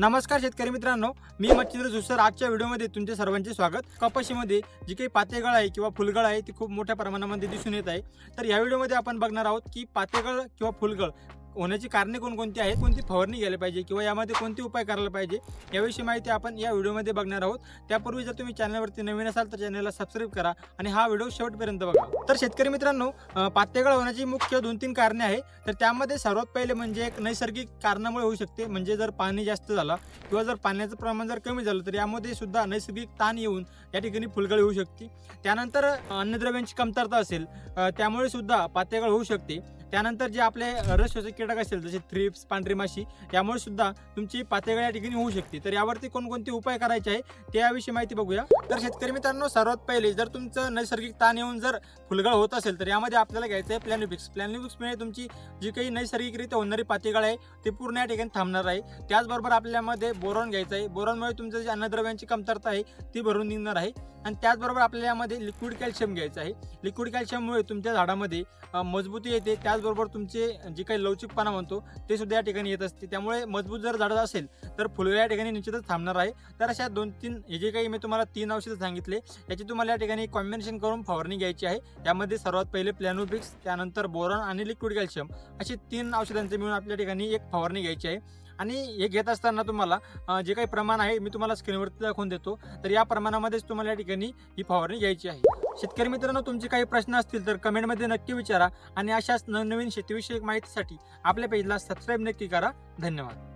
नमस्कार शेतकरी मित्रांनो मी मच्छिंद्र जुसर. आजच्या व्हिडिओमध्ये तुमचे सर्वांचे स्वागत. कपाशीमध्ये जी काही पातेगळ आहे किंवा फुलगळ आहे ती खूप मोठ्या प्रमाणामध्ये दिसून येत आहे. तर या व्हिडिओमध्ये आपण बघणार आहोत की पातेगळ किंवा फुलगळ होण्याची कारणे कोणकोणती आहेत? कोणती फवारणी घ्यायला पाहिजे? किंवा यामध्ये कोणते उपाय करायला पाहिजे? याविषयी माहिती आपण या व्हिडिओमध्ये बघणार आहोत. त्यापूर्वी जर तुम्ही चॅनलवरती नवीन असाल तर चॅनलला सबस्क्राईब करा आणि हा व्हिडिओ शेवटपर्यंत बघा. तर शेतकरी मित्रांनो अं, पातेगळ होण्याची मुख्य दोन तीन कारणे आहे तर त्यामध्ये सर्वात पहिले म्हणजे एक नैसर्गिक कारणामुळे होऊ शकते. म्हणजे जर पाणी जास्त झालं किंवा जर पाण्याचं प्रमाण जर कमी झालं तर यामध्ये सुद्धा नैसर्गिक ताण येऊन या ठिकाणी फुलगळ होऊ शकते. त्यानंतर अन्नद्रव्यांची कमतरता असेल त्यामुळे सुद्धा पातेगळ होऊ शकते. त्यानंतर जे आपले रसशोषक कीटक असेल जसे थ्रिप्स पांढरी माशी यामुळे सुद्धा तुमची पातेगळ या ठिकाणी होऊ शकते. तर यावरती कोणकोणते उपाय करायचे आहे ते याविषयी माहिती बघूया. तर शेतकरी मित्रांनो सर्वात पहिले जर तुमचं नैसर्गिक ताण येऊन जर फुलगळ होत असेल तर यामध्ये आपल्याला घ्यायचं आहे प्लॅनिफिक्स म्हणजे तुमची जी काही नैसर्गिकरित्या होणारी पातेगळ आहे ते पूर्ण या ठिकाणी थांबणार आहे. त्याचबरोबर आपल्यामध्ये बोरॉन घ्यायचं आहे. बोरॉनमुळे तुमचं जे अन्नद्रव्यांची कमतरता आहे ती भरून निघणार आहे. आणि त्याचबरोबर आपल्याला यामध्ये लिक्विड कॅल्शियम घ्यायचं आहे. लिक्विड कॅल्शियममुळे तुमच्या झाडामध्ये मजबूती येते. त्याचबरोबर तुमचे जे काही लवचिकपणा म्हणतो ते सुद्धा या ठिकाणी येत असते. त्यामुळे मजबूत जर झाड असेल तर फुलं या ठिकाणी निश्चितच थांबणार आहे. तर अशा दोन तीन हे जे काही मी तुम्हाला तीन औषधं सांगितले याची तुम्हाला या ठिकाणी कॉम्बिनेशन करून फवारणी घ्यायची आहे. त्यामध्ये सर्वात पहिले प्लॅनोपिक्स त्यानंतर बोरॉन आणि लिक्विड कॅल्शियम अशी तीन औषधांचे मिळून आपल्या ठिकाणी एक फवारणी घ्यायची आहे. आणि हे घेत असताना तुम्हाला जे काही प्रमाण आहे मी तुम्हाला स्क्रीनवरती दाखवून देतो. तर या प्रमाणामध्येच तुम्हाला या ठिकाणी ही फवारणी घ्यायची आहे. शेतकरी मित्रांनो तुमचे काही प्रश्न असतील तर कमेंटमध्ये नक्की विचारा आणि अशाच नवनवीन शेतीविषयक माहितीसाठी आपल्या पेजला सबस्क्राईब नक्की करा. धन्यवाद.